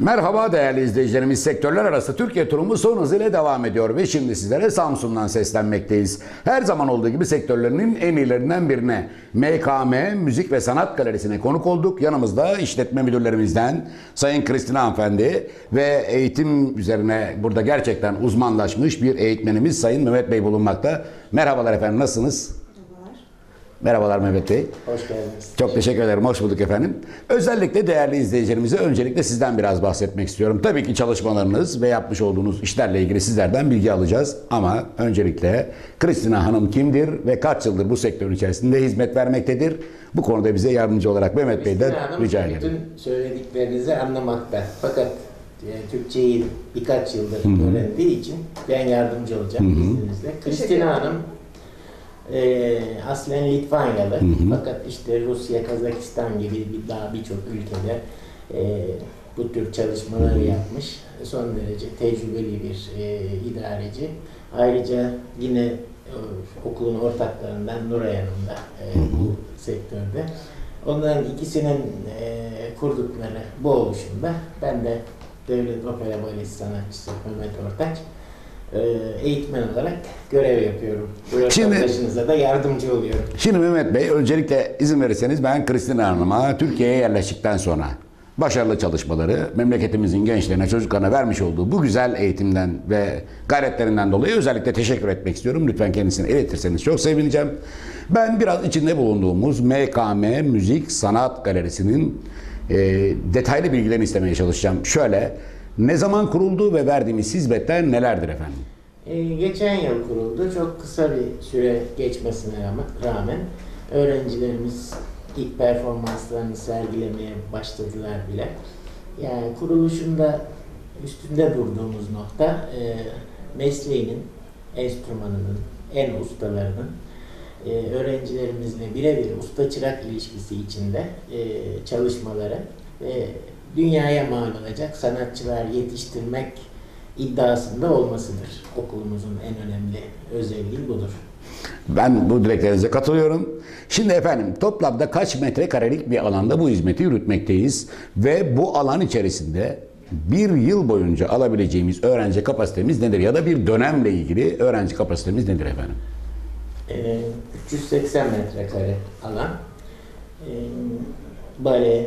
Merhaba değerli izleyicilerimiz. Sektörler arası Türkiye turumuz son hızıyla devam ediyor ve şimdi sizlere Samsun'dan seslenmekteyiz. Her zaman olduğu gibi sektörlerinin en iyilerinden birine MKM Müzik ve Sanat Galerisi'ne konuk olduk. Yanımızda işletme müdürlerimizden Sayın Kristina Hanımefendi ve eğitim üzerine burada gerçekten uzmanlaşmış bir eğitmenimiz Sayın Mehmet Bey bulunmakta. Merhabalar efendim nasılsınız? Merhabalar Mehmet Bey. Hoş geldiniz. Çok teşekkür ederim. Hoş bulduk efendim. Özellikle değerli izleyicilerimize öncelikle sizden biraz bahsetmek istiyorum. Tabii ki çalışmalarınız ve yapmış olduğunuz işlerle ilgili sizlerden bilgi alacağız. Ama öncelikle Kristina Hanım kimdir ve kaç yıldır bu sektörün içerisinde hizmet vermektedir? Bu konuda bize yardımcı olarak Mehmet Bey'den rica ederim. bütün söylediklerinizi anlamakta. Fakat e, Türkçeyi birkaç yıldır öğrendiği için ben yardımcı olacağım izninizle. Kristina Hanım e, aslen Litvanyalı fakat işte Rusya, Kazakistan gibi bir, daha birçok ülkede e, bu tür çalışmaları yapmış. Son derece tecrübeli bir e, idareci. Ayrıca yine e, okulun ortaklarından Nuray Hanım da e, bu sektörde. Onların ikisinin e, kurdukları bu oluşumda ben de Devlet Opera Balesi sanatçısı Mehmet Ortaç eğitmen olarak görev yapıyorum. Bu Şimdi- röportajınıza da yardımcı oluyorum. Şimdi Mehmet Bey öncelikle izin verirseniz ben Kristina Hanım'a Türkiye'ye yerleştikten sonra başarılı çalışmaları, memleketimizin gençlerine, çocuklarına vermiş olduğu bu güzel eğitimden ve gayretlerinden dolayı özellikle teşekkür etmek istiyorum. Lütfen kendisine iletirseniz çok sevineceğim. Ben biraz içinde bulunduğumuz MKM Müzik Sanat Galerisi'nin e, detaylı bilgilerini istemeye çalışacağım. Şöyle, ne zaman kuruldu ve verdiğimiz hizmetler nelerdir efendim? E, geçen yıl kuruldu. Çok kısa bir süre geçmesine rağmen, öğrencilerimiz ilk performanslarını sergilemeye başladılar bile. Yani kuruluşunda üstünde durduğumuz nokta e, mesleğinin, enstrümanının, en ustalarının e, öğrencilerimizle birebir usta-çırak ilişkisi içinde e, çalışmaları ve dünyaya mal olacak sanatçılar yetiştirmek iddiasında olmasıdır. Okulumuzun en önemli özelliği budur. Ben bu dileklerinize katılıyorum. Şimdi efendim toplamda kaç metrekarelik bir alanda bu hizmeti yürütmekteyiz ve bu alan içerisinde bir yıl boyunca alabileceğimiz öğrenci kapasitemiz nedir ya da bir dönemle ilgili öğrenci kapasitemiz nedir efendim? Ee, 380 metrekare alan. Ee, bale,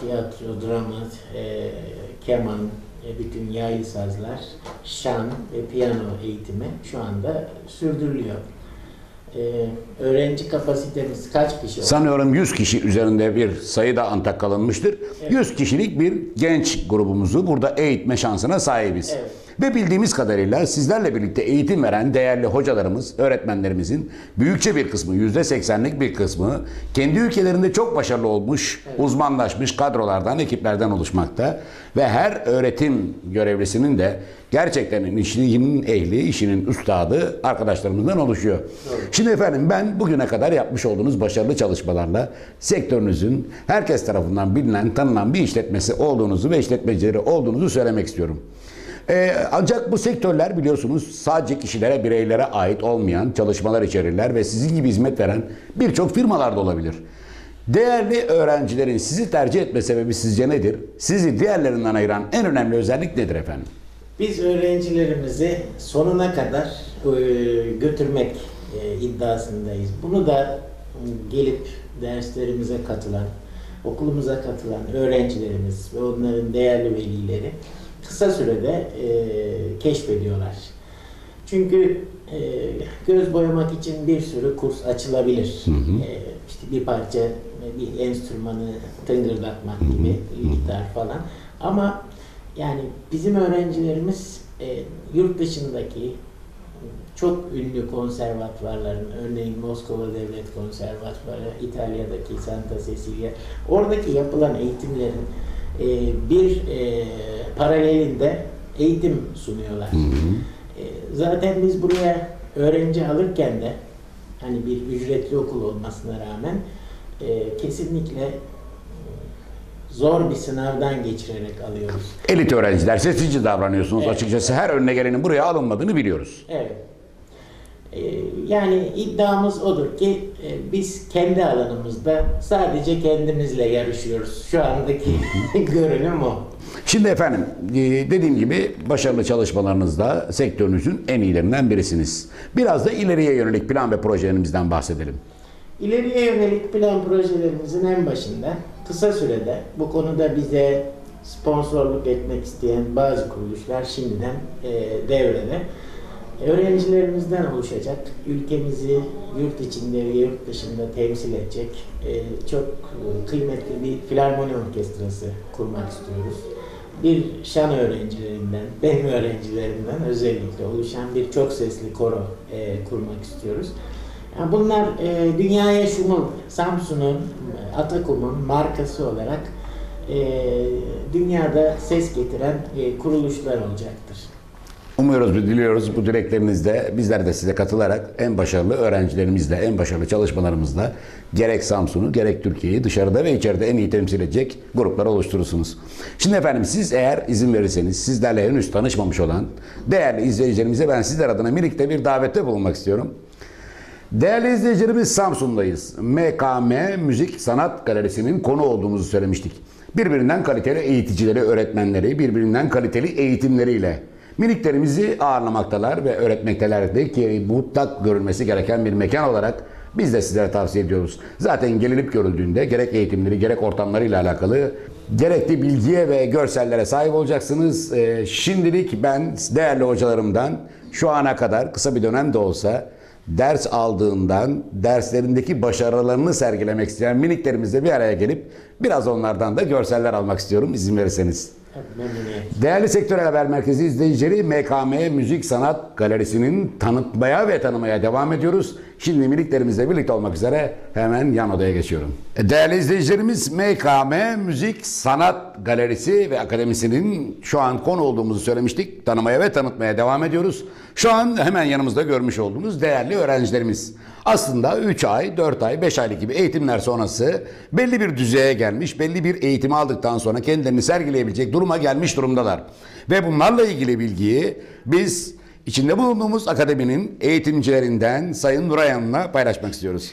tiyatro, drama, e, keman, e, bütün yaylı sazlar, şan ve piyano eğitimi şu anda sürdürülüyor. Ee, öğrenci kapasitemiz kaç kişi? Sanıyorum 100 kişi üzerinde bir sayı da antak kalınmıştır. 100 kişilik bir genç grubumuzu burada eğitme şansına sahibiz. Evet. Ve bildiğimiz kadarıyla sizlerle birlikte eğitim veren değerli hocalarımız, öğretmenlerimizin büyükçe bir kısmı, %80'lik bir kısmı kendi ülkelerinde çok başarılı olmuş, uzmanlaşmış kadrolardan, ekiplerden oluşmakta. Ve her öğretim görevlisinin de gerçekten işinin ehli, işinin üstadı arkadaşlarımızdan oluşuyor. Şimdi efendim ben bugüne kadar yapmış olduğunuz başarılı çalışmalarla sektörünüzün herkes tarafından bilinen, tanınan bir işletmesi olduğunuzu ve işletmecileri olduğunuzu söylemek istiyorum. Ee, ancak bu sektörler biliyorsunuz sadece kişilere, bireylere ait olmayan çalışmalar içerirler ve sizin gibi hizmet veren birçok firmalar da olabilir. Değerli öğrencilerin sizi tercih etme sebebi sizce nedir? Sizi diğerlerinden ayıran en önemli özellik nedir efendim? Biz öğrencilerimizi sonuna kadar e, götürmek e, iddiasındayız. Bunu da e, gelip derslerimize katılan, okulumuza katılan öğrencilerimiz ve onların değerli velileri kısa sürede e, keşfediyorlar. Çünkü e, göz boyamak için bir sürü kurs açılabilir. E, işte bir parça, bir enstrümanı tıngırdatmak gibi, gitar falan. Ama yani bizim öğrencilerimiz e, yurt dışındaki çok ünlü konservatuvarların, örneğin Moskova Devlet Konservatuvarı, İtalya'daki Santa Cecilia, oradaki yapılan eğitimlerin e, bir e, paralelinde eğitim sunuyorlar. E, zaten biz buraya öğrenci alırken de hani bir ücretli okul olmasına rağmen e, kesinlikle e, zor bir sınavdan geçirerek alıyoruz. Elit öğrenciler seçici davranıyorsunuz Evet. açıkçası. Her önüne gelenin buraya alınmadığını biliyoruz. Evet. E, yani iddiamız odur ki e, biz kendi alanımızda sadece kendimizle yarışıyoruz. Şu andaki görünüm o. Şimdi efendim e, dediğim gibi başarılı çalışmalarınızda sektörünüzün en iyilerinden birisiniz. Biraz da ileriye yönelik plan ve projelerimizden bahsedelim. İleriye yönelik plan projelerimizin en başında kısa sürede bu konuda bize sponsorluk etmek isteyen bazı kuruluşlar şimdiden e, devrede. Öğrencilerimizden oluşacak, ülkemizi yurt içinde ve yurt dışında temsil edecek e, çok e, kıymetli bir filarmoni orkestrası kurmak istiyoruz. Bir şan öğrencilerinden, benim öğrencilerimden özellikle oluşan bir çok sesli koro e, kurmak istiyoruz. Yani bunlar dünyaya şumul, Samsun'un, Atakum'un markası olarak dünyada ses getiren kuruluşlar olacaktır. Umuyoruz diliyoruz bu dileklerinizde bizler de size katılarak en başarılı öğrencilerimizle, en başarılı çalışmalarımızla gerek Samsun'u gerek Türkiye'yi dışarıda ve içeride en iyi temsil edecek gruplar oluşturursunuz. Şimdi efendim siz eğer izin verirseniz sizlerle henüz tanışmamış olan değerli izleyicilerimize ben sizler adına minikte bir davette bulunmak istiyorum. Değerli izleyicilerimiz Samsun'dayız. MKM Müzik Sanat Galerisi'nin konu olduğumuzu söylemiştik. Birbirinden kaliteli eğiticileri, öğretmenleri, birbirinden kaliteli eğitimleriyle miniklerimizi ağırlamaktalar ve öğretmekteler ki mutlak görülmesi gereken bir mekan olarak biz de sizlere tavsiye ediyoruz. Zaten gelinip görüldüğünde gerek eğitimleri gerek ortamlarıyla alakalı gerekli bilgiye ve görsellere sahip olacaksınız. Ee, şimdilik ben değerli hocalarımdan şu ana kadar kısa bir dönem de olsa ders aldığından, derslerindeki başarılarını sergilemek isteyen miniklerimizle bir araya gelip biraz onlardan da görseller almak istiyorum izin verirseniz. Değerli Sektör Haber Merkezi izleyicileri MKM Müzik Sanat Galerisi'nin tanıtmaya ve tanımaya devam ediyoruz. Şimdi miniklerimizle birlikte olmak üzere hemen yan odaya geçiyorum. Değerli izleyicilerimiz MKM Müzik Sanat Galerisi ve Akademisi'nin şu an konu olduğumuzu söylemiştik. Tanımaya ve tanıtmaya devam ediyoruz. Şu an hemen yanımızda görmüş olduğumuz değerli öğrencilerimiz. Aslında 3 ay, 4 ay, 5 aylık gibi eğitimler sonrası belli bir düzeye gelmiş, belli bir eğitimi aldıktan sonra kendilerini sergileyebilecek duruma gelmiş durumdalar. Ve bunlarla ilgili bilgiyi biz içinde bulunduğumuz akademinin eğitimcilerinden Sayın Nurayan'la paylaşmak istiyoruz.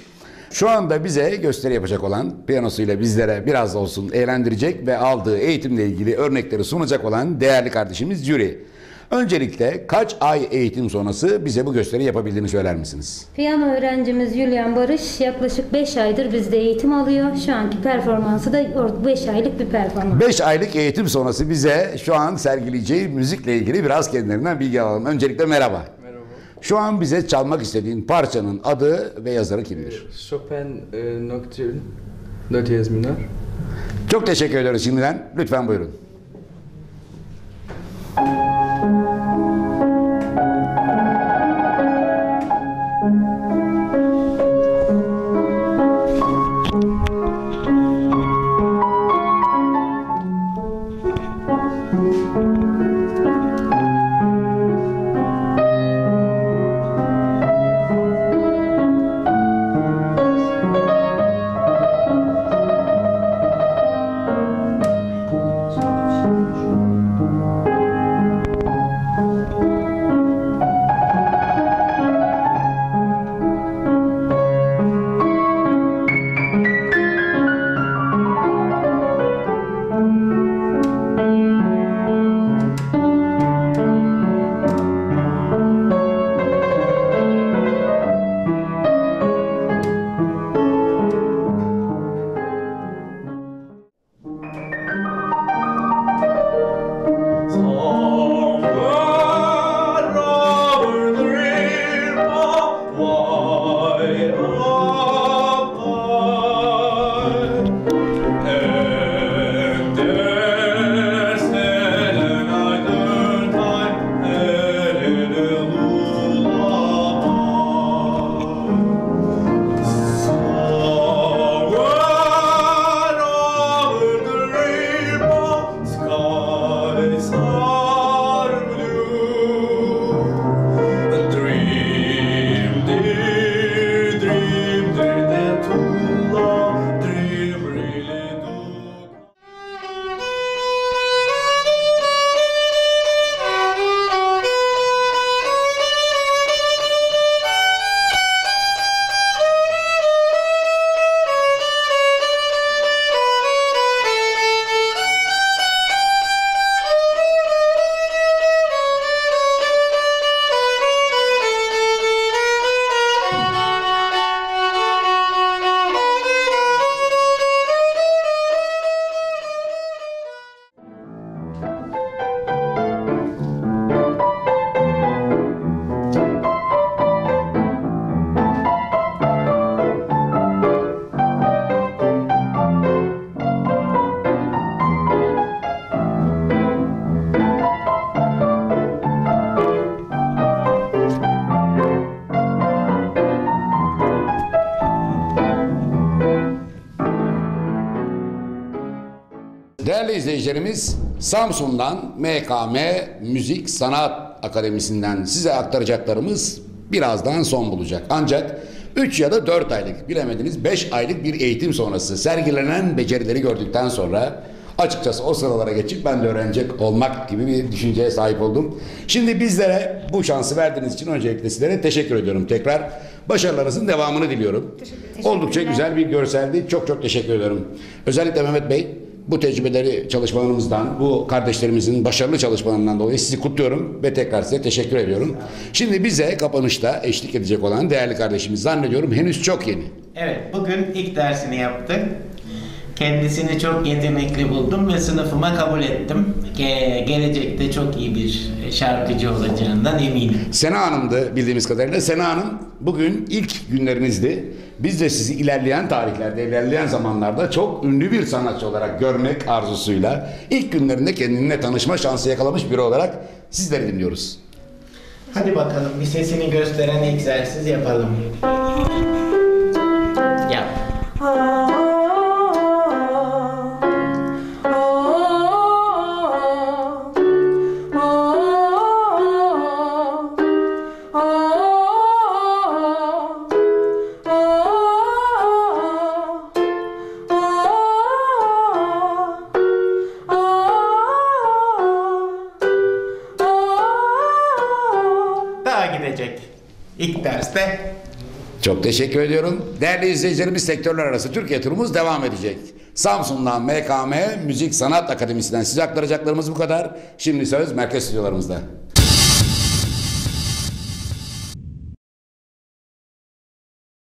Şu anda bize gösteri yapacak olan piyanosuyla bizlere biraz da olsun eğlendirecek ve aldığı eğitimle ilgili örnekleri sunacak olan değerli kardeşimiz Yuri. Öncelikle kaç ay eğitim sonrası bize bu gösteri yapabildiğini söyler misiniz? Piyano öğrencimiz Julian Barış yaklaşık 5 aydır bizde eğitim alıyor. Şu anki performansı da 5 aylık bir performans. 5 aylık eğitim sonrası bize şu an sergileyeceği müzikle ilgili biraz kendilerinden bilgi alalım. Öncelikle merhaba. Merhaba. Şu an bize çalmak istediğin parçanın adı ve yazarı kimdir? Chopin e, Nocturne, Do diyez minör. Çok teşekkür ediyoruz şimdiden. Lütfen buyurun. Değerli izleyicilerimiz, Samsun'dan MKM Müzik Sanat Akademisi'nden size aktaracaklarımız birazdan son bulacak. Ancak 3 ya da 4 aylık, bilemediniz 5 aylık bir eğitim sonrası sergilenen becerileri gördükten sonra açıkçası o sıralara geçip ben de öğrenecek olmak gibi bir düşünceye sahip oldum. Şimdi bizlere bu şansı verdiğiniz için öncelikle sizlere teşekkür ediyorum tekrar. Başarılarınızın devamını diliyorum. Oldukça güzel bir görseldi. Çok çok teşekkür ediyorum. Özellikle Mehmet Bey bu tecrübeleri çalışmalarımızdan, bu kardeşlerimizin başarılı çalışmalarından dolayı sizi kutluyorum ve tekrar size teşekkür ediyorum. Şimdi bize kapanışta eşlik edecek olan değerli kardeşimiz zannediyorum henüz çok yeni. Evet, bugün ilk dersini yaptık. Kendisini çok yetenekli buldum ve sınıfıma kabul ettim. Ge- gelecekte çok iyi bir şarkıcı olacağından eminim. Sena Hanım'dı bildiğimiz kadarıyla. Sena Hanım bugün ilk günlerinizdi. Biz de sizi ilerleyen tarihlerde, ilerleyen zamanlarda çok ünlü bir sanatçı olarak görmek arzusuyla ilk günlerinde kendinle tanışma şansı yakalamış biri olarak sizleri dinliyoruz. Hadi bakalım bir sesini gösteren egzersiz yapalım. İlk derste Çok teşekkür ediyorum. Değerli izleyicilerimiz sektörler arası Türkiye turumuz devam edecek. Samsun'dan MKM Müzik Sanat Akademisi'nden size aktaracaklarımız bu kadar. Şimdi söz merkez stüdyolarımızda.